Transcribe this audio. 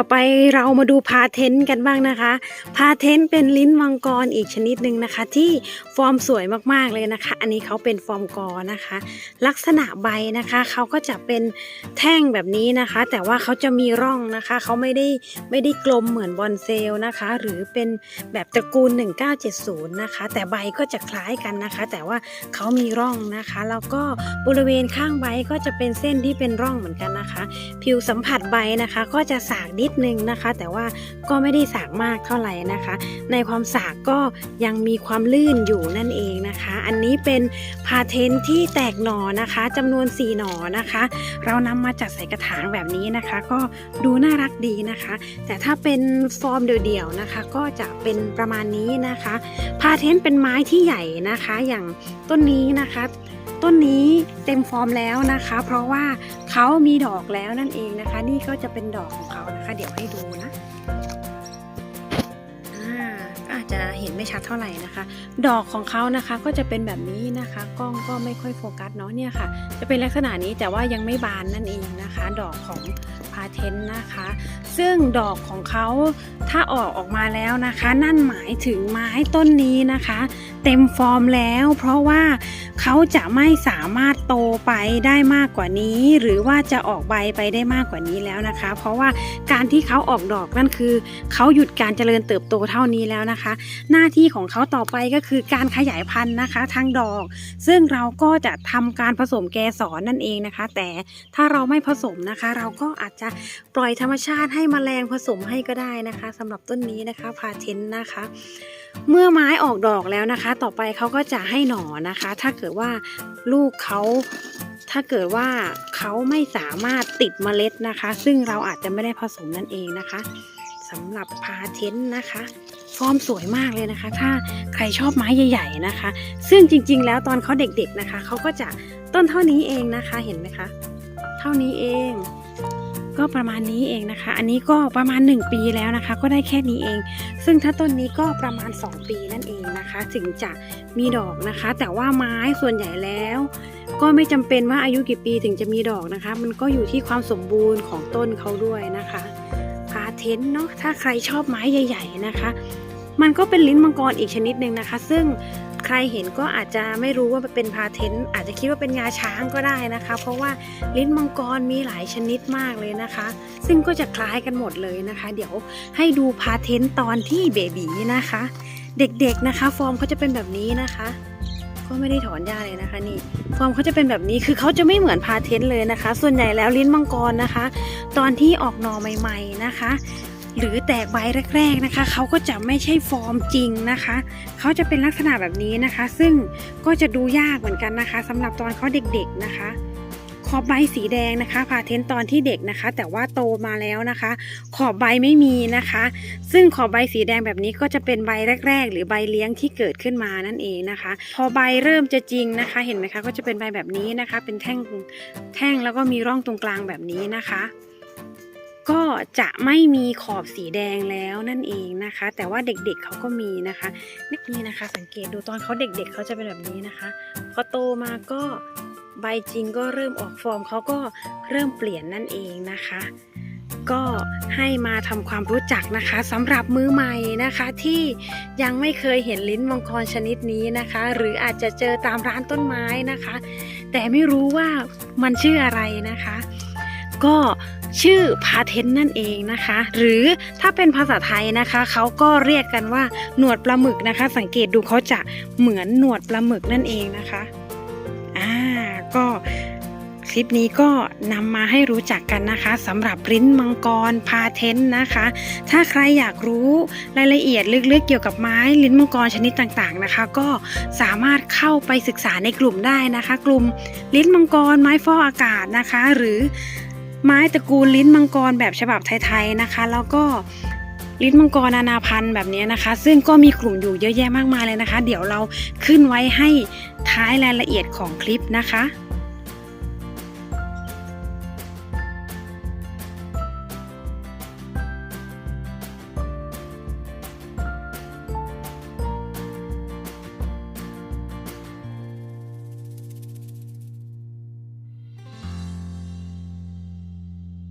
ต่อไปเรามาดูพาเทนกันบ้างนะคะ พาเทนเป็นลิ้นมังกรอีกชนิดหนึ่งนะคะ ที่ฟอร์มสวยมากๆเลยนะคะ อันนี้เขาเป็นฟอร์มกอนะคะ ลักษณะใบนะคะเขาก็จะเป็นแท่งแบบนี้นะคะ แต่ว่าเขาจะมีร่องนะคะเขาไม่ได้ไม่ได้กลมเหมือนบอนเซลนะคะ หรือเป็นแบบตระกูล 1970 นะคะ แต่ใบก็จะคล้ายกันนะคะ แต่ว่าเขามีร่องนะคะแล้วก็บริเวณข้างใบก็จะเป็นเส้นที่เป็นร่องเหมือนกันนะคะ ผิวสัมผัสใบนะคะก็จะสากนิดนึงนะคะ แต่ว่าก็ไม่ได้สากมากเท่าไหร่นะคะ ในความสากก็ยังมีความลื่นอยู่นั่นเองนะคะ อันนี้เป็นพาเทนที่แตกหน่อนะคะจำนวน4หน่อนะคะ เรานำมาจัดใส่กระถางแบบนี้นะคะ ก็ดูน่ารักดีนะคะ แต่ถ้าเป็นฟอร์มเดี่ยวๆนะคะ ก็จะเป็นประมาณนี้นะคะ พาเทนเป็นไม้ที่ใหญ่นะคะ อย่างต้นนี้นะคะ ต้นนี้เต็มฟอร์มแล้วนะคะ เพราะว่าเขามีดอกแล้วนั่นเองนะคะ นี่ก็จะเป็นดอกของเขานะคะ เดี๋ยวให้ดูนะ จจะเห็นไม่ชัดเท่าไหร่นะคะ ดอกของเขานะคะก็จะเป็นแบบนี้นะคะ กล้องก็ไม่ค่อยโฟกัสเนาะเนี่ยค่ะ จะเป็นลักษณะนี้แต่ว่ายังไม่บานนั่นเองนะคะ ดอกของพาเทนนะคะ ซึ่งดอกของเขาถ้าออกออกมาแล้วนะคะ นั่นหมายถึงไม้ต้นนี้นะคะ เต็มฟอร์มแล้ว เพราะว่าเขาจะไม่สามารถโตไปได้มากกว่านี้ หรือว่าจะออกใบไปได้มากกว่านี้แล้วนะคะ เพราะว่าการที่เขาออกดอกนั่นคือเขาหยุดการเจริญเติบโตเท่านี้แล้วนะคะหน้าที่ของเขาต่อไปก็คือการขยายพันธุ์นะคะทางดอก ซึ่งเราก็จะทำการผสมแกสรนั่นเองนะคะ แต่ถ้าเราไม่ผสมนะคะ เราก็อาจจะปล่อยธรรมชาติให้มแมลงผสมให้ก็ได้นะคะสำหรับต้นนี้นะคะพาเทนนะคะ เมื่อไม้ออกดอกแล้วนะคะ ต่อไปเขาก็จะให้หน่อนะคะ ถ้าเกิดว่าลูกเขาถ้าเกิดว่าเขาไม่สามารถติดเมล็ดนะคะ ซึ่งเราอาจจะไม่ได้ผสมนั่นเองนะคะสำหรับพาเทนนะคะ ฟอร์มสวยมากเลยนะคะ ถ้าใครชอบไม้ใหญ่ ๆนะคะ ซึ่งจริง ๆ แล้วตอนเขาเด็ก ๆนะคะเขาก็จะต้นเท่านี้เองนะคะเห็นไหมคะ เท่านี้เอง ก็ประมาณนี้เองนะคะ อันนี้ก็ประมาณ 1 ปีแล้วนะคะ ก็ได้แค่นี้เอง ซึ่งถ้าต้นนี้ก็ประมาณ 2 ปีนั่นเองนะคะ ถึงจะมีดอกนะคะ แต่ว่าไม้ส่วนใหญ่แล้วก็ไม่จำเป็นว่าอายุกี่ปีถึงจะมีดอกนะคะ มันก็อยู่ที่ความสมบูรณ์ของต้นเขาด้วยนะคะ เทนเนาะถ้าใครชอบไม้ใหญ่ ๆนะคะ มันก็เป็นลิ้นมังกรอีกชนิดหนึ่งนะคะ ซึ่งใครเห็นก็อาจจะไม่รู้ว่ามันเป็นพาเทนต์อาจจะคิดว่าเป็นงาช้างก็ได้นะคะ เพราะว่าลิ้นมังกรมีหลายชนิดมากเลยนะคะ ซึ่งก็จะคล้ายกันหมดเลยนะคะ เดี๋ยวให้ดูพาเทนต์ตอนที่เบบีนะคะ เด็กๆนะคะ ฟอร์มเขาจะเป็นแบบนี้นะคะ ก็ไม่ได้ถอนหญ้าเลยนะคะนี่ฟอร์มเขาจะเป็นแบบนี้คือเขาจะไม่เหมือนพาเทนเลยนะคะ ส่วนใหญ่แล้วลิ้นมังกรนะคะ ตอนที่ออกหน่อใหม่ ๆนะคะ หรือแตกใบแรก ๆนะคะเขาก็จะไม่ใช่ฟอร์มจริงนะคะเขาจะเป็นลักษณะแบบนี้นะคะ ซึ่งก็จะดูยากเหมือนกันนะคะสำหรับตอนเขาเด็กๆนะคะ ขอบใบสีแดงนะคะพาเทนตอนที่เด็กนะคะ แต่ว่าโตมาแล้วนะคะ ขอบใบไม่มีนะคะ ซึ่งขอบใบสีแดงแบบนี้ก็จะเป็นใบแรก ๆ หรือใบเลี้ยงที่เกิดขึ้นมานั่นเองนะคะ พอใบเริ่มจะจริงนะคะ เห็นไหมคะก็จะเป็นใบแบบนี้นะคะ เป็นแท่งแท่งแล้วก็มีร่องตรงกลางแบบนี้นะคะก็จะไม่มีขอบสีแดงแล้วนั่นเองนะคะ แต่ว่าเด็กๆเขาก็มีนะคะนี่นะคะ สังเกตดูตอนเขาเด็กๆเขาจะเป็นแบบนี้นะคะ พอโตมาก็ ใบจริงก็เริ่มออกฟอร์มเขาก็เริ่มเปลี่ยนนั่นเองนะคะ ก็ให้มาทำความรู้จักนะคะสำหรับมือใหม่นะคะที่ยังไม่เคยเห็นลิ้นมังกรชนิดนี้นะคะ หรืออาจจะเจอตามร้านต้นไม้นะคะ แต่ไม่รู้ว่ามันชื่ออะไรนะคะ ก็ชื่อพาเทนนั่นเองนะคะ หรือถ้าเป็นภาษาไทยนะคะเขาก็เรียกกันว่าหนวดปลาหมึกนะคะ สังเกตดูเขาจะเหมือนหนวดปลาหมึกนั่นเองนะคะ อ่าก็คลิปนี้ก็นำมาให้รู้จักกันนะคะสำหรับลิ้นมังกรพาเทนนะคะ ถ้าใครอยากรู้รายละเอียดลึกๆเกี่ยวกับไม้ลิ้นมังกรชนิดต่างๆนะคะ ก็สามารถเข้าไปศึกษาในกลุ่มได้นะคะ กลุ่มลิ้นมังกรไม้ฟอกอากาศนะคะ หรือไม้ตระกูลลิ้นมังกรแบบฉบับไทยๆนะคะ แล้วก็ ลิ้นมังกรนานาพันธุ์แบบนี้นะคะ ซึ่งก็มีกลุ่มอยู่เยอะแยะมากมายเลยนะคะ เดี๋ยวเราขึ้นไว้ให้ท้ายรายละเอียดของคลิปนะคะ